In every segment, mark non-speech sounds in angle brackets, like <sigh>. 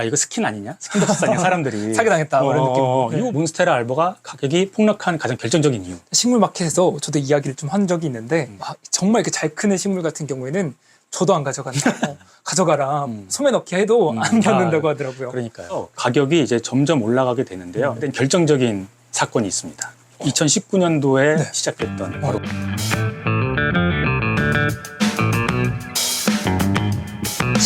야 이거 스킨 아니냐? 스킨 덥스아니야 <laughs> 사람들이 사기당했다, 뭐 이런 느낌으로. 네. 이 몬스테라 알보가 가격이 폭락한 가장 결정적인 이유. 식물 마켓에서 저도 이야기를 좀 한 적이 있는데 음. 아, 정말 이렇게 잘 크는 식물 같은 경우에는 저도 안 가져간다. <laughs> 어, 가져가라. 음. 소매 넣기 해도 음. 안 갖는다고 아, 하더라고요. 그러니까요. 가격이 이제 점점 올라가게 되는데요. 음. 근데 결정적인 사건이 있습니다. 2019년도에 네. 시작됐던 바로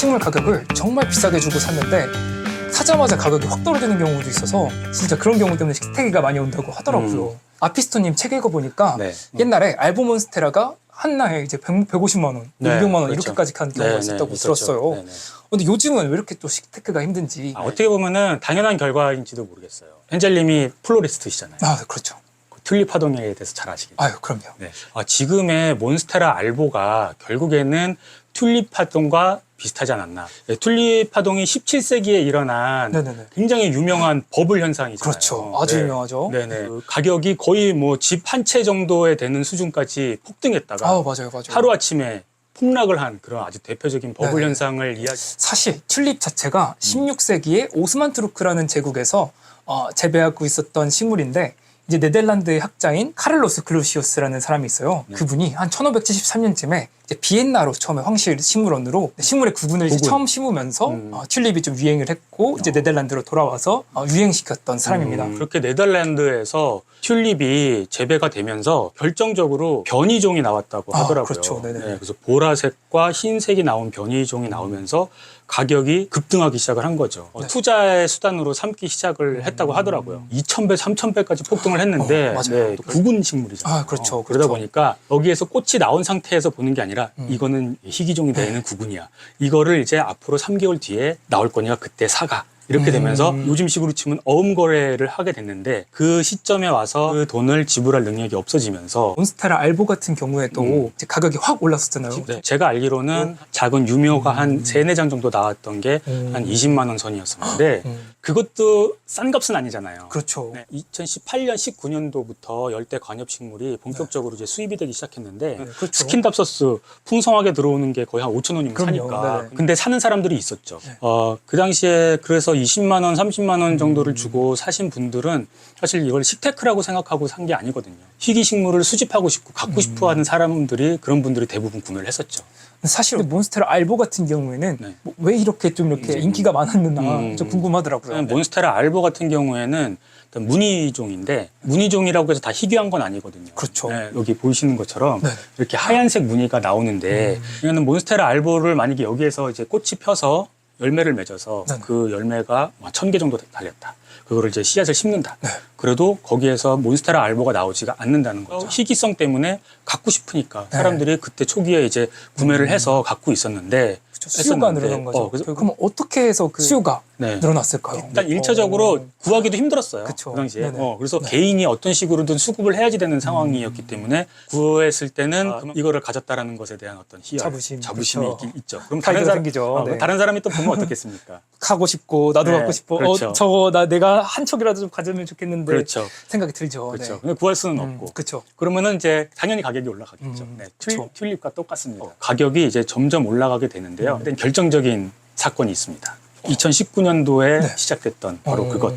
식물 가격을 정말 비싸게 주고 샀는데 사자마자 가격이 확 떨어지는 경우도 있어서 진짜 그런 경우 때문에 식태기가 많이 온다고 하더라고요. 음. 아피스토님 책 읽어보니까 네. 옛날에 알보몬스테라가 한 나에 이제 100, 150만 원, 네, 200만 원 그렇죠. 이렇게까지 간 경우가 네, 있었다고 네. 들었어요. 네, 네. 근데 요즘은 왜 이렇게 또 식테크가 힘든지. 아, 어떻게 보면은 당연한 결과인지도 모르겠어요. 헨젤님이 플로리스트시잖아요. 아, 그렇죠. 그 튤립 파동에 대해서 잘 아시겠죠. 아유, 그럼요. 네. 아, 지금의 몬스테라 알보가 결국에는 튤립 파동과 비슷하지 않았나. 네, 튤립 파동이 17세기에 일어난 네네네. 굉장히 유명한 버블 현상이잖아요. 그렇죠. 아주 네. 유명하죠. 네네. 그 가격이 거의 뭐 집 한 채 정도에 되는 수준까지 폭등했다가 아, 맞아요, 맞아요. 하루 아침에 폭락을 한 그런 아주 대표적인 버블 네. 현상을 이야기. 사실 튤립 음. 자체가 16세기에 오스만 트루크라는 제국에서 어, 재배하고 있었던 식물인데 이제 네덜란드의 학자인 카를로스 클루시우스라는 사람이 있어요. 네. 그분이 한 1573년쯤에 이제 비엔나로 처음에 황실 식물원으로 식물의 이제 구근. 처음 심으면서 음. 어, 튤립이 좀 유행을 했고 이제 네덜란드로 돌아와서 어, 유행시켰던 사람입니다. 음, 그렇게 네덜란드에서 튤립이 재배가 되면서 결정적으로 변이종이 나왔다고 아, 하더라고요. 그렇죠. 네, 그래서 보라색과 흰색이 나온 변이종이 나오면서 가격이 급등하기 시작을 한 거죠. 어, 네. 투자의 수단으로 삼기 시작을 했다고 하더라고요. 2,000배, 3,000배까지 폭등을 했는데 어, 맞아요. 네, 구근 식물이잖아요. 아, 그렇죠, 어, 그러다 그렇죠. 보니까 여기에서 꽃이 나온 상태에서 보는 게 아니라 음. 이거는 희귀종이 네. 되는 구근이야. 이거를 이제 앞으로 3개월 뒤에 나올 거니까 그때 사가. 이렇게 음. 되면서 요즘 식으로 치면 어음 거래를 하게 됐는데 그 시점에 와서 그 돈을 지불할 능력이 없어지면서 몬스테라 알보 같은 경우에도 음. 이제 가격이 확 올랐었잖아요. 네, 제가 알기로는 작은 유묘가 한 세네 장 정도 나왔던 게한 음. 20만 원 선이었었는데 음. 그것도 싼 값은 아니잖아요. 그렇죠. 네, 2018년, 19년도부터 열대 관엽 식물이 본격적으로 이제 수입이 되기 시작했는데 네, 그렇죠. 스킨답서스 풍성하게 들어오는 거의 한 5천 원이면 그럼요. 사니까. 네네. 근데 사는 사람들이 있었죠. 네. 어, 그 당시에 그래서 20만 원, 30만 원 정도를 음. 주고 사신 분들은 사실 이걸 식테크라고 생각하고 산 게 아니거든요. 희귀 식물을 수집하고 싶고 갖고 싶어 음. 하는 사람들이 그런 분들이 대부분 구매를 했었죠. 사실 몬스테라 알보 같은 경우에는 네. 뭐 왜 이렇게 좀 이렇게 음. 인기가 많았나 음. 좀 궁금하더라고요. 몬스테라 알보 같은 경우에는 일단 무늬종인데 무늬종이라고 해서 다 희귀한 건 아니거든요. 그렇죠. 네, 여기 보이시는 것처럼 네. 이렇게 하얀색 무늬가 나오는데 이거는 몬스테라 알보를 만약에 여기에서 이제 꽃이 펴서 열매를 맺어서 네네. 그 열매가 천 개 정도 달렸다. 그거를 이제 씨앗을 심는다. 네. 그래도 거기에서 몬스테라 알보가 나오지가 않는다는 거죠. 희귀성 때문에 갖고 싶으니까 네. 사람들이 그때 초기에 이제 구매를 해서 갖고 있었는데 그렇죠. 수요가 했었는데, 늘어난 거죠. 어, 그래서 그럼 어떻게 해서 그 수요가 네. 늘어났을까요? 일단 일차적으로 어. 구하기도 힘들었어요. 그쵸. 그 당시에. 네네. 어, 그래서 네. 음. 개인이 어떤 식으로든 수급을 해야지 되는 상황이었기 때문에 구했을 때는 그만 이거를 가졌다라는 것에 대한 어떤 희열, 자부심, 자부심이 그쵸. 있긴 있죠. 그럼 다른 사람 생기죠. 어, 네. 다른 사람이 또 보면 어떻겠습니까? <laughs> 하고 싶고 나도 네, 갖고 싶어. 그렇죠. 어, 저거 나 내가 한 척이라도 좀 가지면 좋겠는데 그렇죠. 생각이 들죠. 그렇죠. 네. 근데 구할 수는 음, 없고. 그렇죠. 그러면은 이제 당연히 가격이 올라가겠죠. 음, 네, 그쵸. 튤, 립과 똑같습니다. 가격이 이제 점점 올라가게 되는데요. 음. 근데 결정적인 사건이 있습니다. 2019년도에 네. 시작됐던 바로 어, 그것.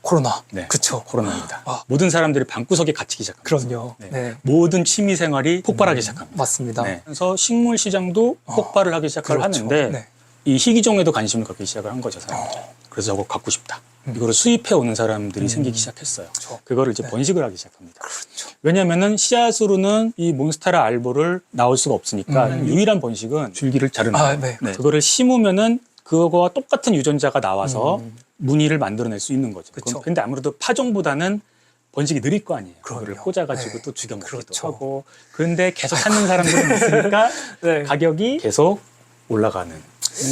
코로나. 네. 그렇죠. 코로나입니다. 아. 모든 사람들이 방구석에 갇히기 시작합니다. 그럼요. 네. 네. 음. 모든 취미 생활이 폭발하기 시작합니다. 맞습니다. 네. 그래서 식물 시장도 어, 폭발을 하기 시작을 그렇죠. 하는데 네. 이 희귀종에도 관심을 갖기 시작을 한 거죠, 사람들이. 그래서 저거 갖고 싶다. 음. 이거를 수입해 오는 사람들이 생기기 시작했어요. 그렇죠. 그거를 이제 네. 번식을 하기 시작합니다. 그렇죠. 왜냐면은 씨앗으로는 이 몬스테라 알보를 나올 수가 없으니까 음. 유일한 번식은 줄기를 자르는 아, 거예요. 네. 네. 그거를 심으면은 그거와 똑같은 유전자가 나와서 음. 무늬를 만들어낼 수 있는 거죠. 그쵸. 근데 아무래도 파종보다는 번식이 느릴 거 아니에요. 그거를 꽂아가지고 네. 또 죽여 먹기도 그렇죠. 하고. 그런데 계속 찾는 사람들은 있으니까 <laughs> 네. 가격이 계속 올라가는.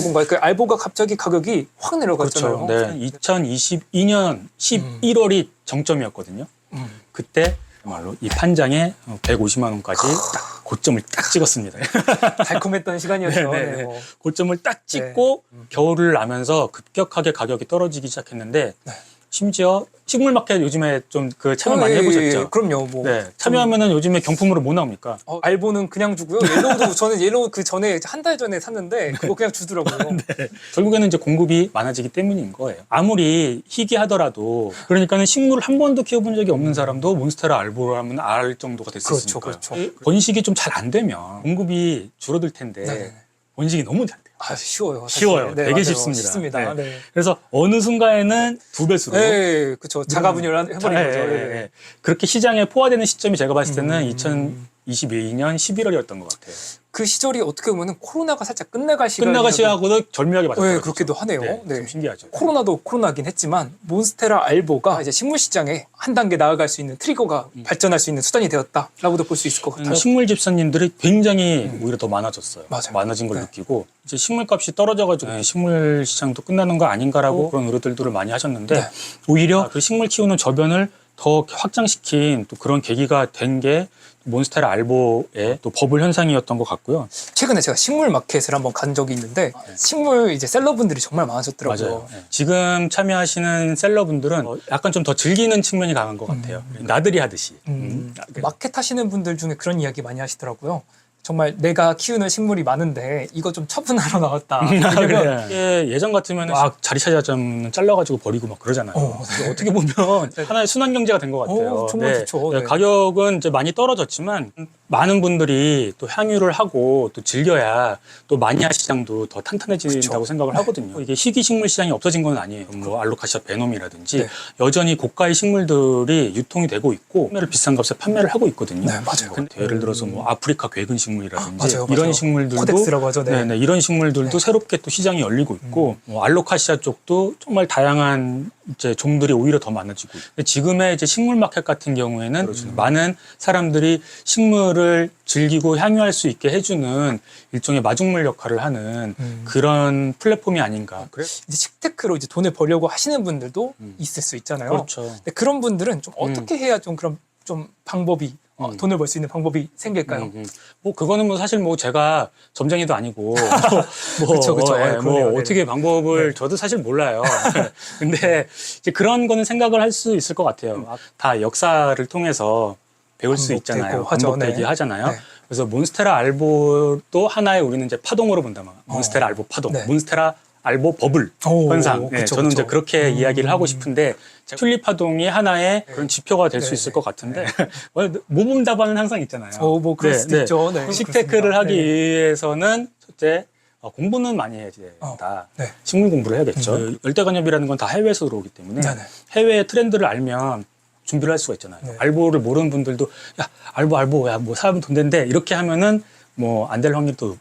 뭔가 그 알보가 갑자기 가격이 확 내려갔잖아요. 그렇죠. 네. 2022년 11월이 정점이었거든요. 음. 그때 정말로 이 판장에 150만 원까지 딱 고점을 딱 찍었습니다. <laughs> 달콤했던 시간이었죠. 네, 네, 네, 네. 뭐. 고점을 딱 찍고 겨울을 나면서 급격하게 가격이 떨어지기 시작했는데 네. 심지어 식물 마켓 요즘에 좀 그 참여 어, 많이 예, 예, 해보셨죠? 예. 그럼요. 뭐 네, 참여하면은 요즘에 경품으로 뭐 나옵니까? 어, 알보는 그냥 주고요. 옐로우도 <laughs> 저는 옐로우 그 전에 한 달 전에 샀는데 그거 그냥 주더라고요. <laughs> 결국에는 이제 공급이 많아지기 때문인 거예요. 아무리 희귀하더라도 그러니까는 식물을 한 번도 키워본 적이 없는 사람도 몬스테라 알보라면 알 정도가 됐을 그렇죠. 그렇죠. 번식이 좀 잘 안 되면 공급이 줄어들 텐데 네. 원식이 너무 잘 돼요. 아, 쉬워요. 사실. 쉬워요. 네, 되게 맞아요. 쉽습니다. 쉽습니다. 네. 네. 그래서 어느 순간에는 두 배수로 네, 그렇죠. 자가 분열을 해버린 거죠. 네. 네. 그렇게 시장에 포화되는 시점이 제가 봤을 때는 음. 2000 22년 11월이었던 것 같아요. 그 시절이 어떻게 보면 코로나가 살짝 끝나갈 시간 끝나갈 시간하고도 절묘하게 맞았어요. 네, 그렇기도 하네요. 네, 네. 좀 신기하죠. 코로나도 코로나긴 했지만 몬스테라 알보가 이제 식물 시장에 한 단계 나아갈 수 있는 트리거가 음. 발전할 수 있는 수단이 되었다라고도 볼 수 있을 것 같아요. 음, 식물 집사님들이 굉장히 음. 오히려 더 많아졌어요. 맞아요. 많아진 걸 네. 느끼고 이제 식물값이 떨어져가지고 네. 식물 시장도 끝나는 거 아닌가라고 어. 그런 우려들도 많이 하셨는데 네. 오히려 아, 그 식물 키우는 저변을 더 확장시킨 또 그런 계기가 된 게 몬스테라 알보의 또 버블 현상이었던 것 같고요. 최근에 제가 식물 마켓을 한번 간 적이 있는데 식물 이제 셀러분들이 정말 많아졌더라고요. 맞아요. 네. 지금 참여하시는 셀러분들은 어, 약간 좀 더 즐기는 측면이 강한 것 같아요. 나들이 하듯이. 음, 음. 마켓 하시는 분들 중에 그런 이야기 많이 하시더라고요. 정말 내가 키우는 식물이 많은데 이거 좀 처분하러 나왔다. <laughs> 아, 왜냐면 그래. 이게 예전 같으면 막 자리 찾아자면 잘라가지고 버리고 막 그러잖아요. 어. 근데 어떻게 보면 하나의 순환 경제가 된 것 같아요. 어, 정말 좋죠. 네. 가격은 이제 많이 떨어졌지만 많은 분들이 또 향유를 하고 또 즐겨야 또 마니아 시장도 더 탄탄해진다고 그쵸. 생각을 하거든요. 이게 희귀 식물 시장이 없어진 건 아니에요. 뭐 알로카시아 베놈이라든지 네. 여전히 고가의 식물들이 유통이 되고 있고 판매를 비싼 값에 판매를 하고 있거든요. 네, 맞아요. 예를 들어서 뭐 아프리카 괴근 식물 이라든지 아, 맞아요, 이런 맞아요. 식물들도 코덱스라고 하죠. 네. 네, 네, 이런 식물들도 새롭게 또 시장이 열리고 있고 뭐 알로카시아 쪽도 정말 다양한 이제 종들이 오히려 더 많아지고 지금의 이제 식물 마켓 같은 경우에는 많은 사람들이 식물을 즐기고 향유할 수 있게 해주는 일종의 마중물 역할을 하는 음. 그런 플랫폼이 아닌가. 그래? 이제 식테크로 이제 돈을 벌려고 하시는 분들도 있을 수 있잖아요. 그렇죠. 근데 그런 분들은 좀 어떻게 해야 좀 그런 좀 방법이 어, 음. 돈을 벌 수 있는 방법이 생길까요? 음, 음. 뭐 그거는 뭐 사실 뭐 제가 점쟁이도 아니고 뭐, <laughs> 뭐, 그쵸, 그쵸. 예, 아, 뭐 그러네요. 네네. 어떻게 방법을 저도 사실 몰라요. <laughs> 근데 이제 그런 거는 생각을 할 수 있을 것 같아요. 다 역사를 통해서 배울 수 있잖아요. 반복되기 네. 하잖아요. 네. 그래서 몬스테라 알보도 하나의 우리는 이제 파동으로 본다면 몬스테라 알보 파동, 네. 몬스테라 알보 버블 오, 현상. 네, 그쵸, 저는 그쵸. 이제 그렇게 음. 이야기를 하고 싶은데 튤립 파동이 하나의 그런 지표가 될수 네, 있을 네. 것 같은데 <laughs> 모범 답안은 항상 있잖아요. 어, 뭐 그럴 네, 수도 네. 있죠. 네, 식테크를. 하기 네. 위해서는 첫째 어, 공부는 많이 해야 된다. 네. 식물 공부를 해야겠죠. 그 열대관엽이라는 건 다 해외에서 들어오기 때문에 네네. 해외의 트렌드를 알면 준비를 할 수가 있잖아요. 네. 알보를 모르는 분들도 야 알보 알보 야뭐 사면 돈 된대 이렇게 하면은 뭐 안 될 확률이 또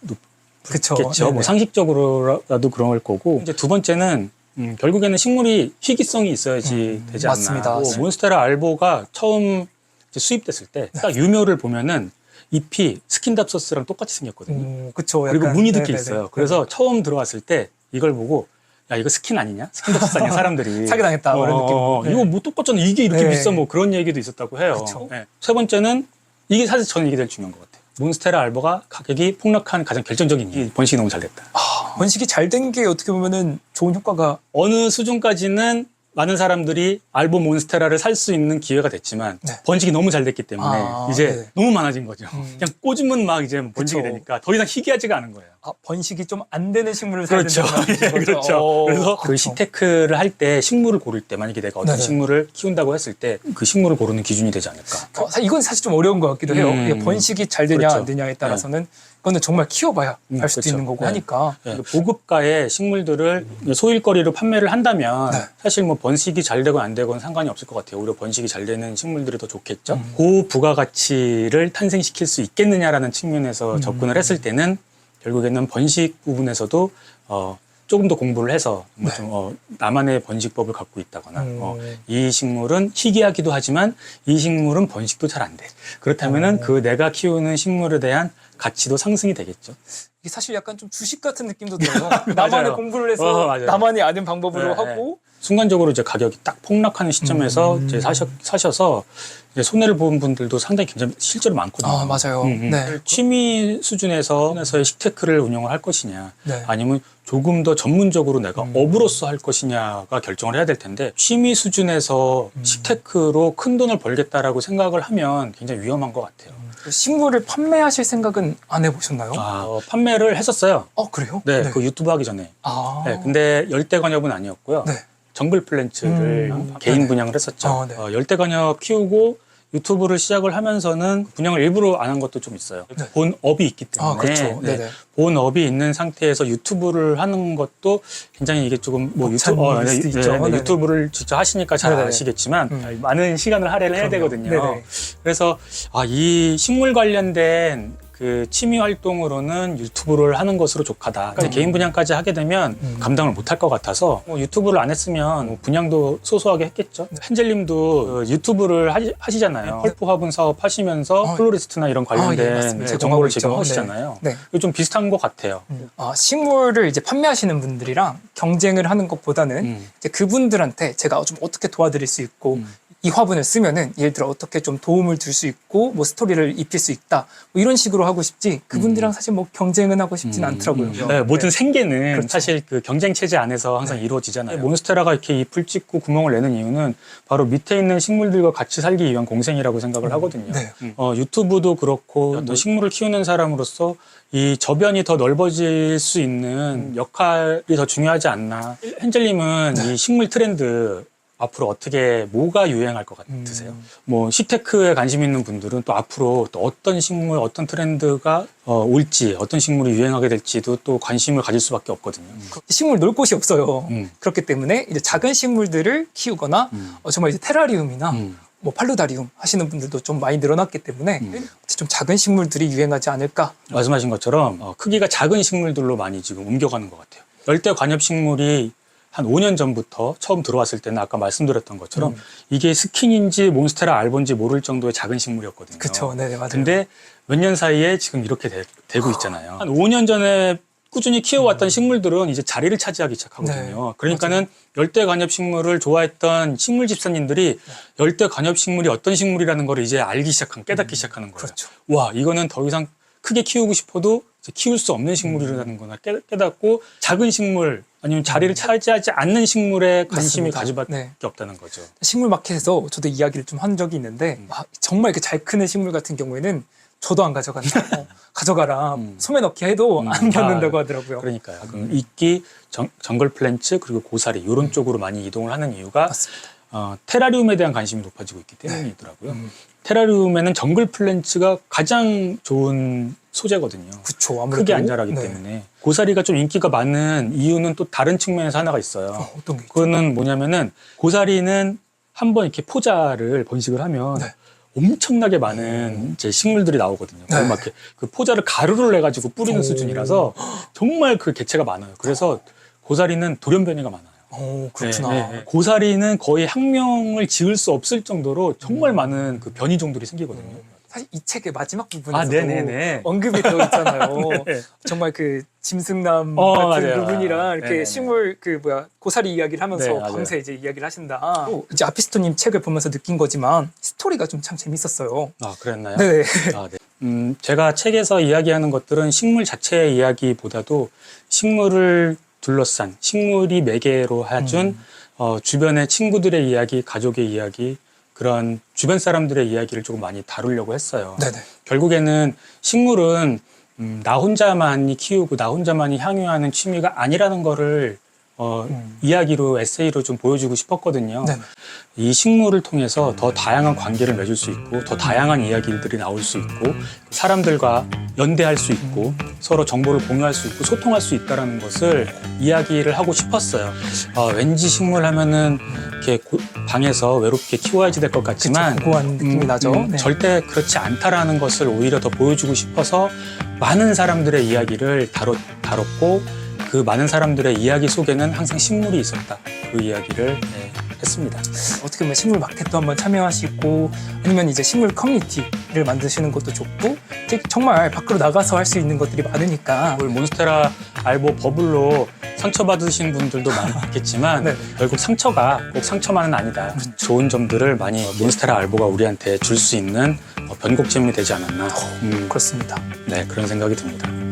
네네. 뭐 상식적으로라도 그럴 거고 이제 두 번째는 음, 결국에는 식물이 희귀성이 있어야지 되지 않나. 음, 맞습니다. 뭐 몬스테라 알보가 처음 이제 수입됐을 때 네. 딱 유묘를 보면은 잎이 스킨답소스랑 똑같이 생겼거든요. 음, 그쵸. 그리고 이렇게 네네네. 있어요. 그래서 처음 들어왔을 때 이걸 보고 야 이거 스킨 아니냐? 스킨답소스 아니야 <laughs> 사람들이 사기 당했다, 뭐 이런 느낌. 네. 이거 뭐 똑같잖아. 이게 이렇게 네. 비싸 뭐 그런 얘기도 있었다고 해요. 네. 세 번째는 이게 사실 저는 이게 제일 중요한 것 같아요. 몬스테라 알보가 가격이 폭락한 가장 결정적인 이유. 번식이 너무 잘 됐다. 아, 번식이 잘 된 게 어떻게 보면은 좋은 효과가 어느 수준까지는 많은 사람들이 알보 몬스테라를 살 수 있는 기회가 됐지만 네. 번식이 너무 잘 됐기 때문에 아, 이제 네. 너무 많아진 거죠. 음. 그냥 꽂으면 막 이제 번식이 그쵸. 되니까 더 이상 희귀하지가 않은 거예요. 아, 번식이 좀 안 되는 식물을 사야 그렇죠. <laughs> 예. 그렇죠. 어, 그래서 그 그렇죠. 식테크를 할 때 식물을 고를 때 만약에 내가 어떤 네네. 식물을 키운다고 했을 때 그 식물을 고르는 기준이 되지 않을까. 어, 사- 이건 사실 좀 어려운 것 같기도 해요. 음. 번식이 잘 되냐 그렇죠. 안 되냐에 따라서는 그거는 정말 키워봐야 음, 알 수도 그렇죠. 있는 거고 네. 하니까 예, 보급가의 식물들을 소일거리로 판매를 한다면 네. 사실 뭐 번식이 잘 되건 안 되건 상관이 없을 것 같아요. 오히려 번식이 잘 되는 식물들이 더 좋겠죠. 음. 그 부가가치를 탄생시킬 수 있겠느냐라는 측면에서 음. 접근을 했을 때는 결국에는 번식 부분에서도 어, 조금 더 공부를 해서 뭐 네. 좀 어, 나만의 번식법을 갖고 있다거나 음. 어, 이 식물은 희귀하기도 하지만 이 식물은 번식도 잘 안 돼. 그렇다면은 어. 그 내가 키우는 식물에 대한 가치도 상승이 되겠죠. 이게 사실 약간 좀 주식 같은 느낌도 들어요. <laughs> 나만의 공부를 해서 어. 나만이 아는 방법으로 네, 하고 순간적으로 이제 가격이 딱 폭락하는 시점에서 음. 이제 사셔, 사셔서 이제 손해를 본 분들도 상당히 굉장히 실제로 많거든요. 아 맞아요. 음, 음. 네. 취미 수준에서 에서의 식테크를 운영을 할 것이냐 네. 아니면 조금 더 전문적으로 내가 음. 업으로서 할 것이냐가 결정을 해야 될 텐데 취미 수준에서 음. 식테크로 큰 돈을 벌겠다라고 생각을 하면 굉장히 위험한 것 같아요. 그 식물을 판매하실 생각은 안 해보셨나요? 아, 어, 판매를 했었어요. 어 그래요? 네, 그 유튜브 하기 전에. 아. 네, 근데 열대 관엽은 아니었고요. 네. 정글 플랜츠를 음. 개인 네네. 분양을 했었죠. 어, 네. 어, 열대관엽 키우고 유튜브를 시작을 하면서는 분양을 일부러 안 한 것도 좀 있어요. 네. 본 업이 있기 때문에 아 그렇죠. 네, 네네. 본업이 있는 상태에서 유튜브를 하는 것도 굉장히 이게 조금 뭐 유튜브, 어, 네, 네. 네. 유튜브를 직접 하시니까 잘 네네. 아시겠지만 음. 많은 시간을 할애를 해야. 되거든요. 네네. 그래서 아, 이 식물 관련된 그 취미 활동으로는 유튜브를 하는 것으로 족하다. 그러니까 음. 개인 분양까지 하게 되면 음. 감당을 못할 것 같아서 뭐 유튜브를 안 했으면 뭐 분양도 소소하게 했겠죠. 네. 헨젤님도 그 유튜브를 하시, 잖아요 펄프 화분 사업 하시면서 어, 플로리스트나 이런 관련된 아, 예, 맞습니다. 네, 제공하고 정보를 있죠. 제공하시잖아요. 네. 이거 좀 비슷한 것 같아요. 아, 식물을 이제 판매하시는 분들이랑 경쟁을 하는 것보다는 음. 이제 그분들한테 제가 좀 어떻게 도와드릴 수 있고 음. 이 화분을 쓰면은 예를 들어 어떻게 좀 도움을 줄 수 있고 뭐 스토리를 입힐 수 있다 뭐 이런 식으로 하고 싶지 그분들이랑 사실 뭐 경쟁은 하고 싶진 음, 않더라고요. 음. 네, 모든 생계는 그렇죠. 네. 사실 그 경쟁 체제 안에서 항상 이루어지잖아요. 몬스테라가 이렇게 잎을 찍고 구멍을 내는 이유는 바로 밑에 있는 식물들과 같이 살기 위한 공생이라고 생각을 하거든요. 네. 음. 어, 유튜브도 그렇고 또 식물을 키우는 사람으로서 이 저변이 더 넓어질 수 있는 역할이 더 중요하지 않나. 헨젤님은 네. 이 식물 트렌드 앞으로 어떻게 뭐가 유행할 것 같으세요? 음. 뭐 시테크에 관심 있는 분들은 또 앞으로 또 어떤 식물, 어떤 트렌드가 어, 올지, 어떤 식물이 유행하게 될지도 또 관심을 가질 수밖에 없거든요. 식물 놀 곳이 없어요. 음. 그렇기 때문에 이제 작은 식물들을 키우거나 음. 어, 정말 이제 테라리움이나 음. 뭐 팔로다리움 하시는 분들도 좀 많이 늘어났기 때문에 음. 좀 작은 식물들이 유행하지 않을까. 말씀하신 것처럼 어, 크기가 작은 식물들로 많이 지금 옮겨가는 것 같아요. 열대 관엽 식물이 한 5년 전부터 처음 들어왔을 때는 아까 말씀드렸던 것처럼 음. 이게 스킨인지 몬스테라 알본지 모를 정도의 작은 식물이었거든요. 그쵸, 네, 맞아요. 근데 몇 년 사이에 지금 이렇게 되, 고 있잖아요. 한 5년 전에 꾸준히 키워왔던 식물들은 이제 자리를 차지하기 시작하거든요. 음. 네, 그러니까는 열대 관엽 식물을 좋아했던 식물 집사님들이 열대 관엽 식물이 어떤 식물이라는 걸 이제 알기 시작한, 깨닫기 시작하는 거예요. 그렇죠. 와, 이거는 더 이상 크게 키우고 싶어도 키울 수 없는 식물이라는 거나 깨- 깨닫고 작은 식물 아니면 자리를 차지하지 않는 식물에 관심이 맞습니다. 수밖에 네. 없다는 거죠. 식물 마켓에서 저도 이야기를 좀 한 적이 있는데 음. 아, 정말 이렇게 잘 크는 식물 같은 경우에는 저도 안 가져간다. <laughs> 어, 가져가라. 음. 소매 넣기 해도 음. 안 갖는다고 아, 하더라고요. 그러니까요. 그럼 이끼, 정, 정글 플랜츠 그리고 고사리 이런 쪽으로 많이 이동을 하는 이유가 맞습니다. 어, 테라리움에 대한 관심이 높아지고 있기 때문이더라고요. 음. 테라리움에는 정글 플랜츠가 가장 좋은 소재거든요. 그쵸. 아무래도 크게 안 자라기 네. 때문에 고사리가 좀 인기가 많은 이유는 또 다른 측면에서 하나가 있어요. 어, 어떤 게 있죠? 그거는 뭐냐면은 고사리는 한번 이렇게 포자를 번식을 하면 네. 엄청나게 많은 이제 식물들이 나오거든요. 거의 네. 막 이렇게 그 포자를 가루를 내 가지고 뿌리는 오. 수준이라서 정말 그 개체가 많아요. 그래서 고사리는 돌연변이가 많아요. 어, 그렇구나. 네, 네, 네. 고사리는 거의 학명을 지을 수 없을 정도로 정말 많은 그 변이 종들이 생기거든요. 사실 이 책의 마지막 아, 부분에서도 네네네. 언급이 되어 있잖아요. <laughs> 네. 정말 그 짐승남 어, 같은 맞아요. 부분이랑 이렇게 네네네. 식물 그 뭐야 고사리 이야기를 하면서 네. 밤새 이제 이야기를 하신다. 또 이제 아피스토님 책을 보면서 느낀 거지만 스토리가 좀 참 재밌었어요. 아, 그랬나요? 네. 아, 네. 음, 제가 책에서 이야기하는 것들은 식물 자체의 이야기보다도 식물을 둘러싼 식물이 매개로 해준 음. 어, 주변의 친구들의 이야기, 가족의 이야기 그런 주변 사람들의 이야기를 조금 많이 다루려고 했어요. 네네. 결국에는 식물은 음, 나 혼자만이 키우고 나 혼자만이 향유하는 취미가 아니라는 거를 어, 음. 이야기로 에세이로 좀 보여주고 싶었거든요. 네네. 이 식물을 통해서 더 다양한 관계를 맺을 수 있고 더 다양한 이야기들이 나올 수 있고 사람들과 연대할 수 있고 서로 정보를 공유할 수 있고 소통할 수 있다는 것을 이야기를 하고 싶었어요. 아, 왠지 식물 하면은 이렇게 고- 방에서 외롭게 키워야지 될 것 같지만 그쵸, 고고한 느낌이 나죠. 음, 네. 절대 그렇지 않다라는 것을 오히려 더 보여주고 싶어서 많은 사람들의 이야기를 다뤘, 다뤘고 그 많은 사람들의 이야기 속에는 항상 식물이 있었다. 그 이야기를 네, 했습니다. 어떻게 보면 식물 마켓도 한번 참여하시고 아니면 이제 식물 커뮤니티를 만드시는 것도 좋고 이제 정말 밖으로 나가서 할 수 있는 것들이 많으니까 오늘 몬스테라 알보 버블로 상처받으신 분들도 <laughs> 많겠지만 네. 결국 상처가 꼭 상처만은 아니다. 좋은 점들을 많이 몬스테라 알보가 우리한테 줄 수 있는 어, 변곡점이 되지 않았나. 음, 그렇습니다. 네, 그런 생각이 듭니다.